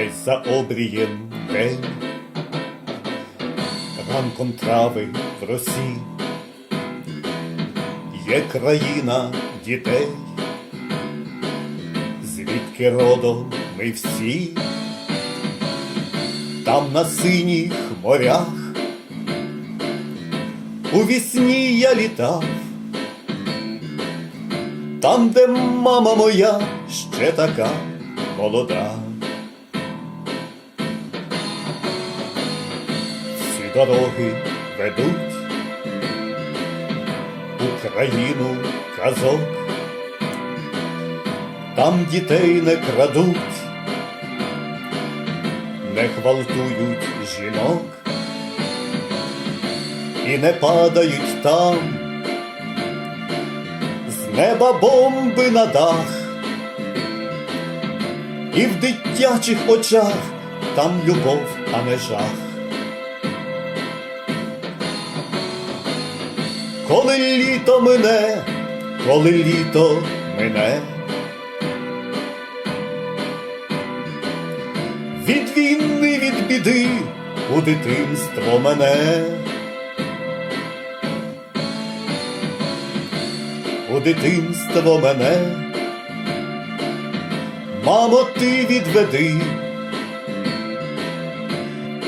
десь за обрієм день, ранком трави в росі, є країна дітей, звідки родом ми всі, там на синіх морях, у вісні я літав. Там, де мама моя ще така молода. Всі дороги ведуть Україну казок, там дітей не крадуть, не гвалтують жінок і не падають там з неба бомби на дах, і в дитячих очах там любов, а не жах. Коли літо мине, коли літо мине, від війни, від біди у дитинство мене. у дитинство мене, мамо, ти відведи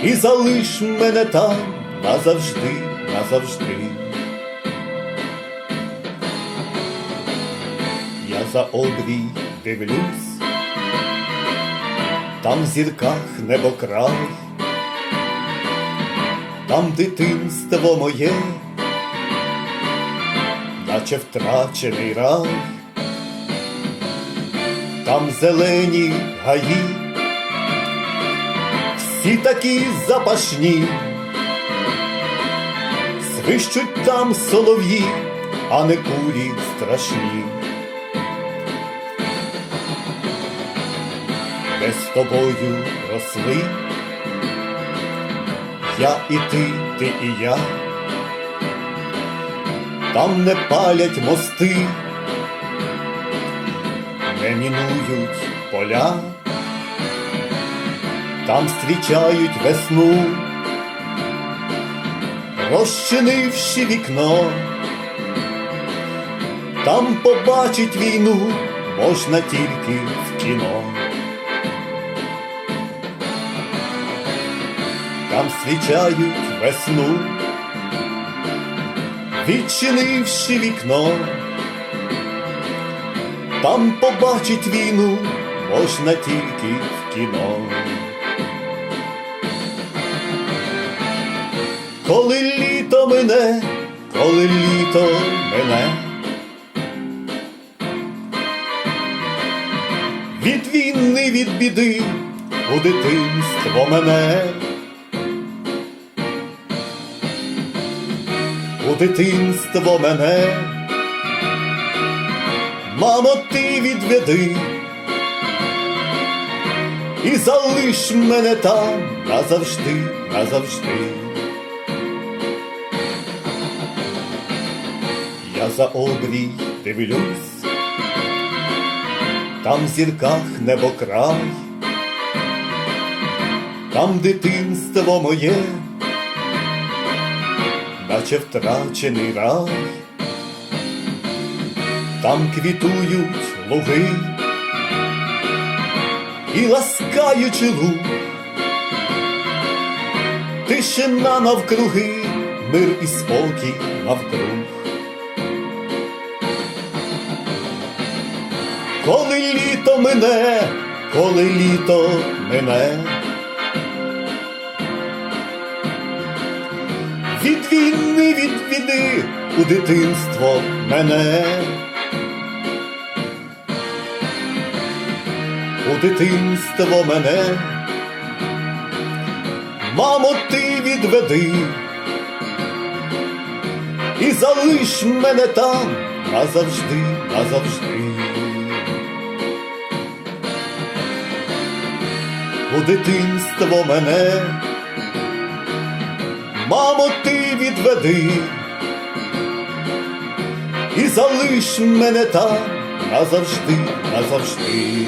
і залиш мене там назавжди, назавжди. За обрій дивлюсь, там в зірках небокрай, там дитинство моє наче втрачений рай, там зелені гаї, всі такі запашні, свищуть там солов'ї, а не кулі страшні. Де з тобою росли, я і ти, ти і я. Там не палять мости, не мінують поля, там зустрічають весну, розчинивши вікно, там побачить війну можна тільки в кіно. Там зустрічають весну відчинивши вікно, там побачить війну можна тільки в кіно. Коли літо мине, коли літо мине, від війни, від біди у дитинство мене. У дитинство мене, мамо, ти відведи. І залиш мене там назавжди, назавжди. Я за обрій дивлюсь, там в зірках небокрай, там дитинство моє наче втрачений рай, там квітують луги і ласкаючи луг, тишина навкруги, мир і спокій навкруг. Коли літо мине, коли літо мине. Від війни, від біди у дитинство мене. У дитинство мене, мамо, ти відведи і залиш мене там назавжди, назавжди. У дитинство мене мамо, ти відведи і залиш мене там назавжди, назавжди.